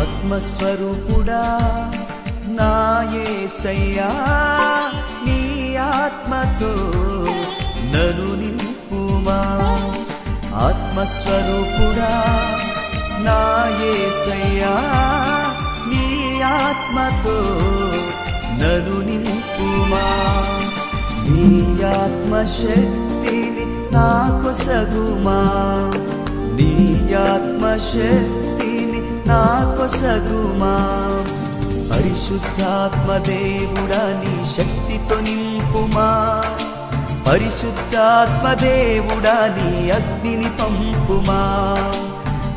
ఆత్మస్వరూపుడా నా నీ ఆత్మతో నను నింపుమా. ఆత్మస్వరూపుడా నా నీ ఆత్మతో నను నింపుమా. నీ ఆత్మశక్తిని నాకు సగుమా నీ ఆత్మశక్తిని నాకు సగుమా పరిశుద్ధాత్మ దేవుడా నీ శక్తితో నింపుమా. పరిశుద్ధాత్మ దేవుడా నీ అగ్నిని పంపుమా.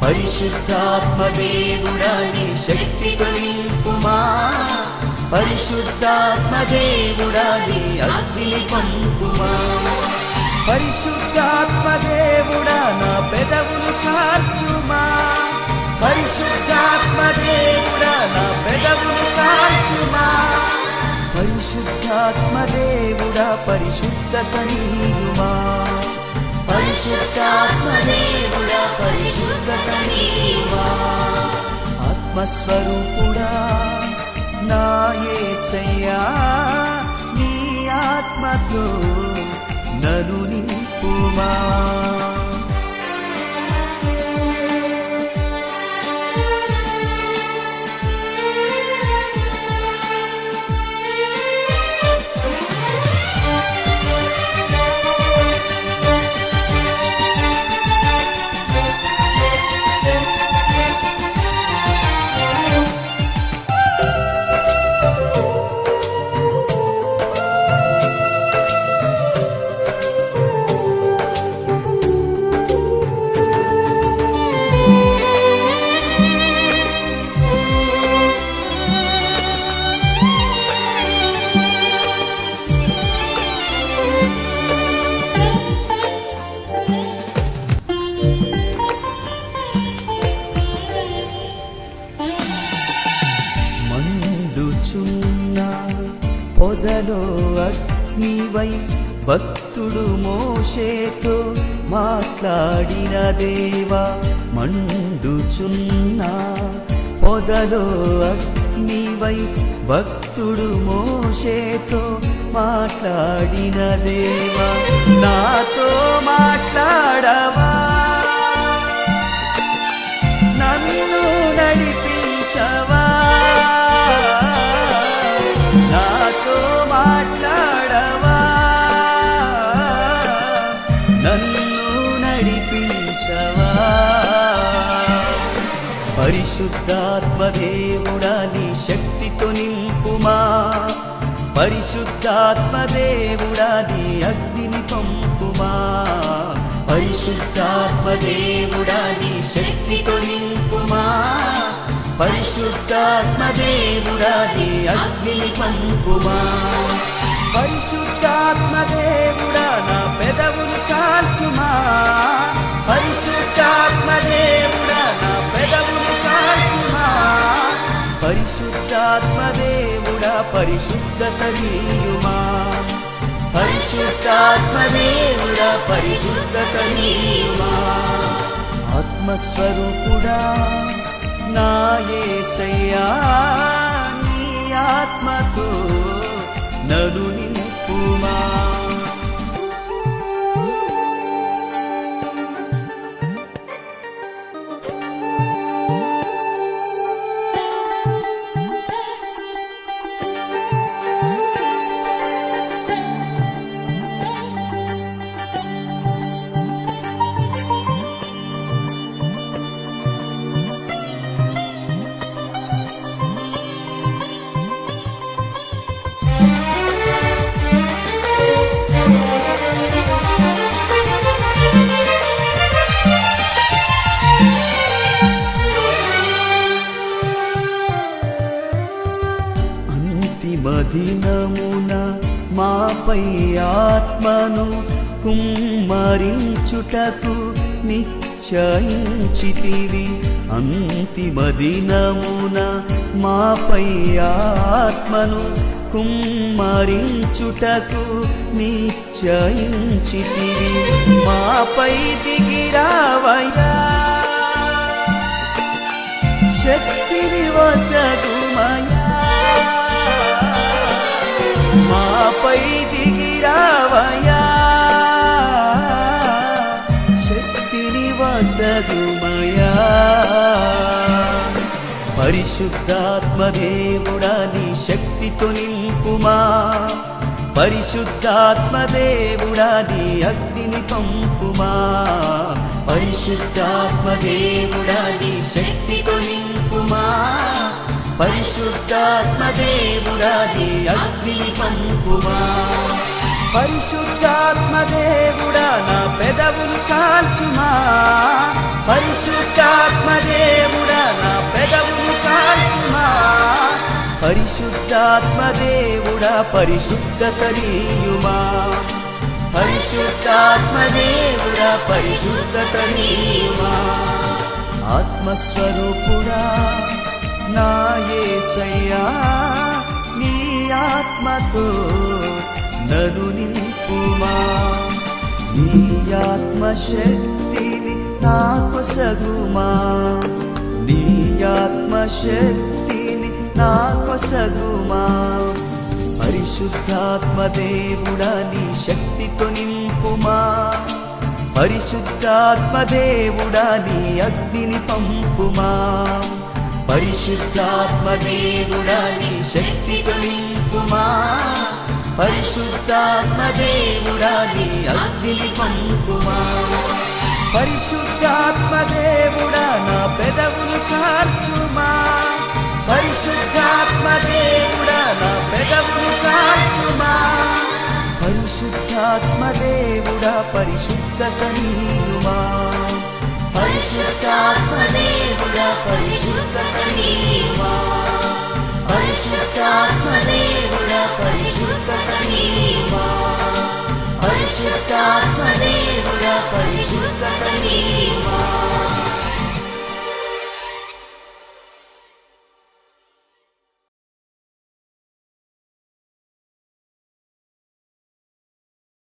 పరిశుద్ధాత్మ దేవుడా నీ శక్తితో నింపుమా. పరిశుద్ధాత్మ దేవుడా నీ అగ్నిని పంపుమా. పరిశుద్ధాత్మదేవుడా నా పెదవులు కార్చుమా. పరిశుద్ధాత్మదేవుడా నా పెదవులు కార్చుమా. పరిశుద్ధాత్మదేవుడా పరిశుద్ధత నీయుమా పరిశుద్ధాత్మదేవుడా పరిశుద్ధత నీయుమా ఆత్మస్వరూపుడా నా ఏసయ్యా నీ ఆత్మతో నను నింపుమా అగ్నివై భక్తుడు మోషేతో మాట్లాడిన దేవా మండుచున్నా. పొదలో అగ్నివై భక్తుడు మోషేతో మాట్లాడిన దేవా నాతో పరిశుద్ధాత్మదేవుడా నీ శక్తితో నింపుమా? పరిశుద్ధాత్మదేవుడా నీ అగ్నిని పంపుమా? పరిశుద్ధాత్మదేవుడా నీ శక్తితో నింపుమా? పరిశుద్ధాత్మదేవుడా నీ అగ్నిని పంపుమా? పరిశుద్ధాత్మదేవుడా నా దేవుడా పరిశుద్ధత నీయుమా పరిశుద్ధాత్మ దేవుడా ఆత్మస్వరూపుడా నాయేసయ్యా నీ ఆత్మతో నలు నింపుమా ఆత్మను కుమ్మరించుటకు నిశ్చయించితివి. అంతిమ దినమున మాపై ఆత్మను కుమ్మరించుటకు నిశ్చయించితివి. మాపై దిగిరావయ్యా శక్తిని వసగుమయా మాపై దిగిరావయా శక్తిని వసదుమయా పరిశుద్ధాత్మదేవుడా నీ శక్తితో నింపుమా. పరిశుద్ధాత్మదేవుడా నీ అగ్నిని పంపుమా. పరిశుద్ధాత్మదేవుడా నీ శక్తితో నింపు పరిశుద్ధాత్మదేవుడా నీ పంపుమా. పరిశుద్ధాత్మదేవుడా నా పెదవులు కాల్చుమా. పరిశుద్ధాత్మదేవుడా నా పెదవులు కాల్చుమా. పరిశుద్ధాత్మదేవుడా పరిశుద్ధత నీయుమా. పరిశుద్ధాత్మదేవుడా పరిశుద్ధత నీయుమా. ఆత్మస్వరూపుడా నా నీ ఆత్మతో నను నింపుమా. నీ ఆత్మశక్తిని నాకు సగుమా నీ ఆత్మశక్తిని నాకు సగుమా పరిశుద్ధాత్మ దేవుడా నీ శక్తితో నింపుమా. పరిశుద్ధాత్మ దేవుడా నీ అగ్నిని పంపుమా. పరిశుద్ధాత్మదేవుడా నీ శక్తితో నింపుమా పరిశుద్ధాత్మదేవుడా నీ అగ్నిని పంపుమా. పరిశుద్ధాత్మదేవుడా నా పెదవులు కార్చుమా. పరిశుద్ధాత్మదేవుడా నా పెదవులు కార్చుమా. పరిశుద్ధాత్మదేవుడా పరిశుద్ధత నీయుమా పరిశుద్ధాత్మదేవుడా పరిశుద్ధ పరిశుద్ధాత్మదేవుడా